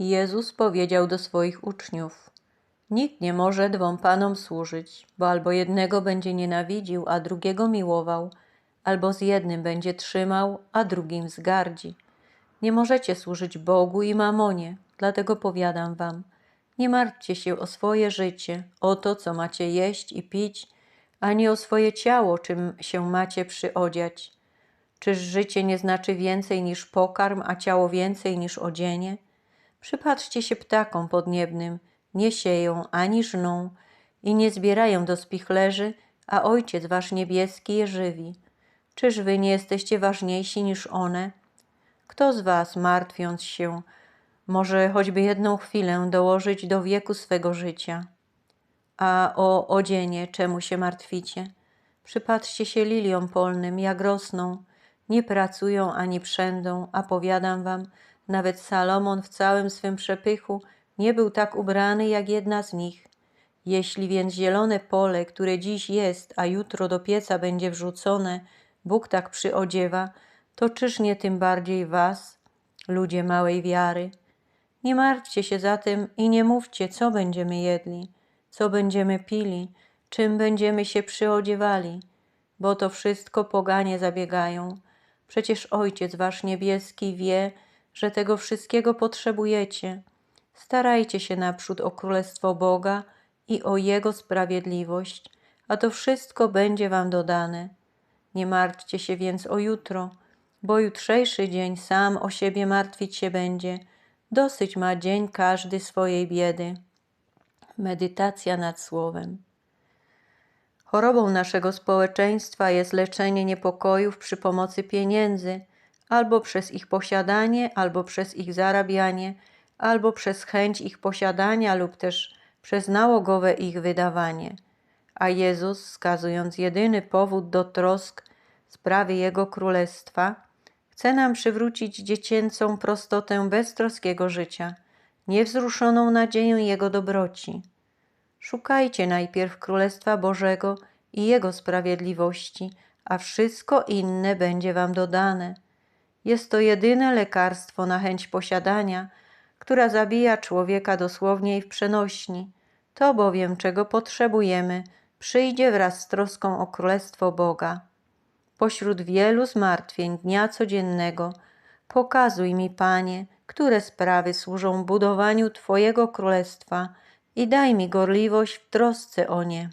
Jezus powiedział do swoich uczniów: Nikt nie może dwom panom służyć, bo albo jednego będzie nienawidził, a drugiego miłował, albo z jednym będzie trzymał, a drugim zgardzi. Nie możecie służyć Bogu i mamonie, dlatego powiadam wam: nie martwcie się o swoje życie, o to, co macie jeść i pić, ani o swoje ciało, czym się macie przyodziać. Czyż życie nie znaczy więcej niż pokarm, a ciało więcej niż odzienie? Przypatrzcie się ptakom podniebnym, nie sieją ani żną i nie zbierają do spichlerzy, a Ojciec Wasz niebieski je żywi. Czyż Wy nie jesteście ważniejsi niż one? Kto z Was, martwiąc się, może choćby jedną chwilę dołożyć do wieku swego życia? A o odzienie czemu się martwicie? Przypatrzcie się liliom polnym, jak rosną, nie pracują ani przędą, a powiadam wam, nawet Salomon w całym swym przepychu nie był tak ubrany jak jedna z nich. Jeśli więc zielone pole, które dziś jest, a jutro do pieca będzie wrzucone, Bóg tak przyodziewa, to czyż nie tym bardziej was, ludzie małej wiary? Nie martwcie się zatem i nie mówcie, co będziemy jedli, co będziemy pili, czym będziemy się przyodziewali, bo to wszystko poganie zabiegają. Przecież Ojciec Wasz Niebieski wie, że tego wszystkiego potrzebujecie. Starajcie się naprzód o Królestwo Boga i o Jego sprawiedliwość, a to wszystko będzie Wam dodane. Nie martwcie się więc o jutro, bo jutrzejszy dzień sam o siebie martwić się będzie. Dosyć ma dzień każdy swojej biedy. Medytacja nad Słowem. Chorobą naszego społeczeństwa jest leczenie niepokojów przy pomocy pieniędzy, albo przez ich posiadanie, albo przez ich zarabianie, albo przez chęć ich posiadania, lub też przez nałogowe ich wydawanie. A Jezus, wskazując jedyny powód do trosk sprawy Jego Królestwa, chce nam przywrócić dziecięcą prostotę beztroskiego życia, niewzruszoną nadzieję Jego dobroci. Szukajcie najpierw Królestwa Bożego i Jego sprawiedliwości, a wszystko inne będzie Wam dodane. Jest to jedyne lekarstwo na chęć posiadania, która zabija człowieka dosłownie i w przenośni. To bowiem, czego potrzebujemy, przyjdzie wraz z troską o Królestwo Boga. Pośród wielu zmartwień dnia codziennego, pokazuj mi, Panie, które sprawy służą budowaniu Twojego Królestwa i daj mi gorliwość w trosce o nie.